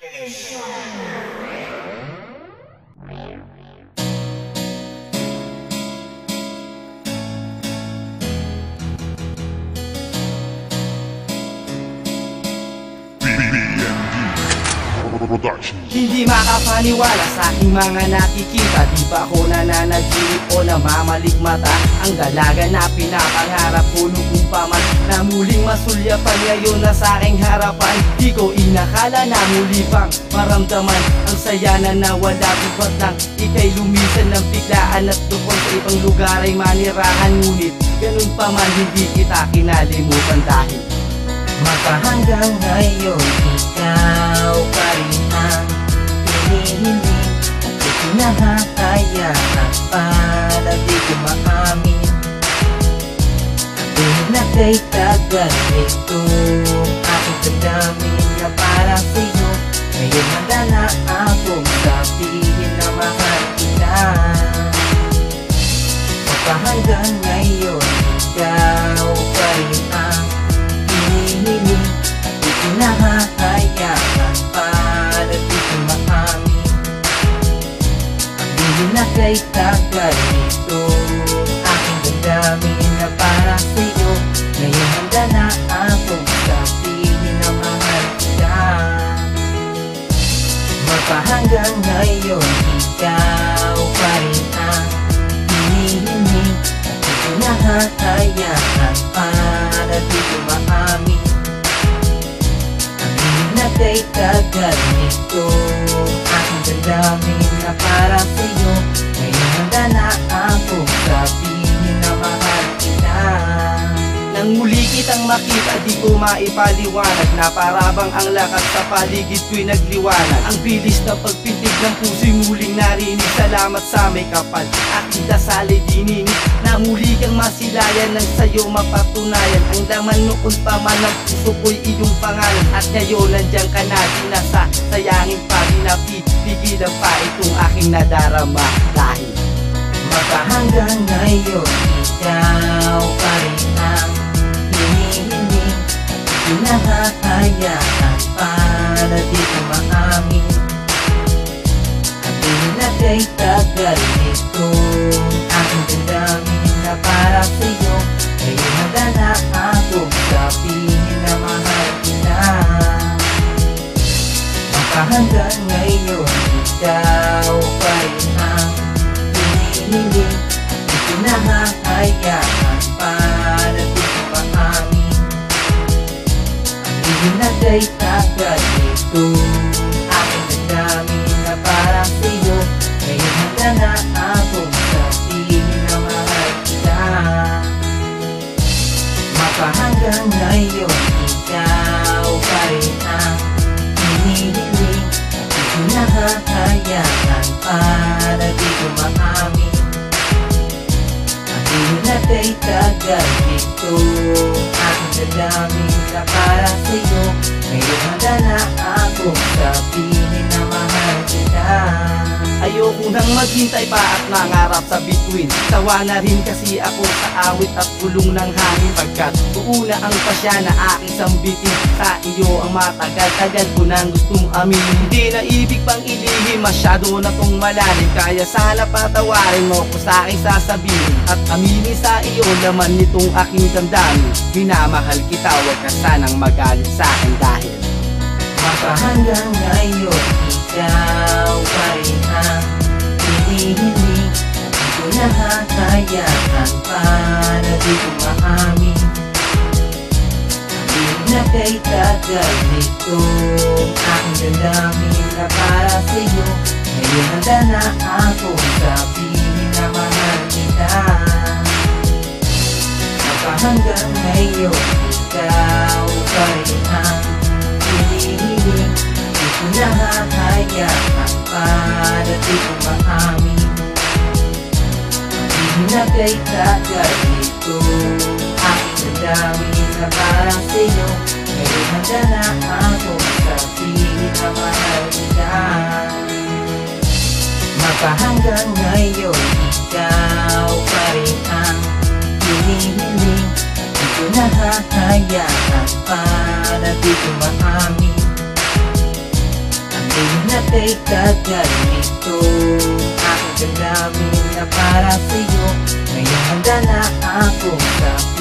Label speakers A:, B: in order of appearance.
A: 这个也希。Productions.
B: Hindi makapaniwala sa aking mga nakikita. Di ba ako nananaginip o namamalikmata? Ang dalaga na pinapangarap ko noong paman. Na muling masulyapan ngayon na sa aking harapan. Di ko inakala na muli pang maramdaman Ang saya na nawala bukat nang ikay lumisan ng biglaan At doon sa ibang lugar ay manirahan? Ngunit ganun pa man hindi kita kinalimutan dahil
C: Mapahanggang ngayon ikaw pa rin ang hinihiling At ito nahahayaan para di ko maamin Dahil na kay tagal nito. Aking damdamin na para sa'yo Ngayon handa na Dili na kay tagal nito Aking damdamin na para sa'yo. Ngayon handa na akong sabihin na mahal kita Mapahanggang ngayon ikaw pa rin ang hinihiling At di ko nahahayaan para di ko maamin. Ang na kay tagal nito Aking damdamin na para sa'yo
B: kitang makita di ko maipaliwanag Na parabang ang lakas sa paligid ko'y nagliwanag. Ang bilis na pagpintig ng puso'y muling narinig. Salamat sa may kapal Aking dasal ay dininig Na muli kang masilayan Nang sa'yo mapatunayan. Ang laman noon pa man ng puso ko'y iyong pangalan. At ngayon nandiyan ka na di nasa sayangin pa Pinapipigilan pa itong aking nadarama. Dahil
C: Mapahanggang ngayon ikaw pa rin ang hinihiling At para di ko maamin At dahil na kay tagal nito Aking damdamin na para sa'yo Ngayon handa Hindi na kay tagal ito Aking damdamin na para sa'yo. Ngayon handa na akong sabihin na mahal kita. Mapahanggang ngayon ikaw pa rin ang hinihiling. At di ko nahahayaan para di ko maamin. Ang hindi na kay tagal dito Aking dadamin na para sa'yo Ngayon na akong sabihin na mahal kita
B: Ayoko nang maghintay pa at nangarap sa bituin. Sawa na rin kasi ako sa awit at pulong ng hangin. Pagkat uuna ang pasya na aking sambitin Sa iyo ang matagal-tagal ko nang gustong aminin. Hindi na ibig pang ilihim masyado na tong malalim. Kaya sana patawarin mo ko sa aking sasabihin. At aminin sa iyo laman nitong aking damdamin. Minamahal kita, huwag ka sanang magalit sa akin dahil
C: Mapahanggang ngayon ikaw pa rin ang hinihiling. At di ko nahahayaan para di ko maamin Hindi na kay tagal nito Aking damdamin na para sa'yo. Ngayon handa na akong sabihin na mahal kita. Mapahanggang ngayon Hindi na kay tagal nito Aking damdamin na para sa'yo. Ngayon handa na akong sabihin na mahal kita Mapahanggang ngayon ikaw pa rin ang hinihiling. Di ko nahahayaan para di ko maamin Di na kay kaganito Ang dalamin na para sa'yo. Ngayon handa na akong tapos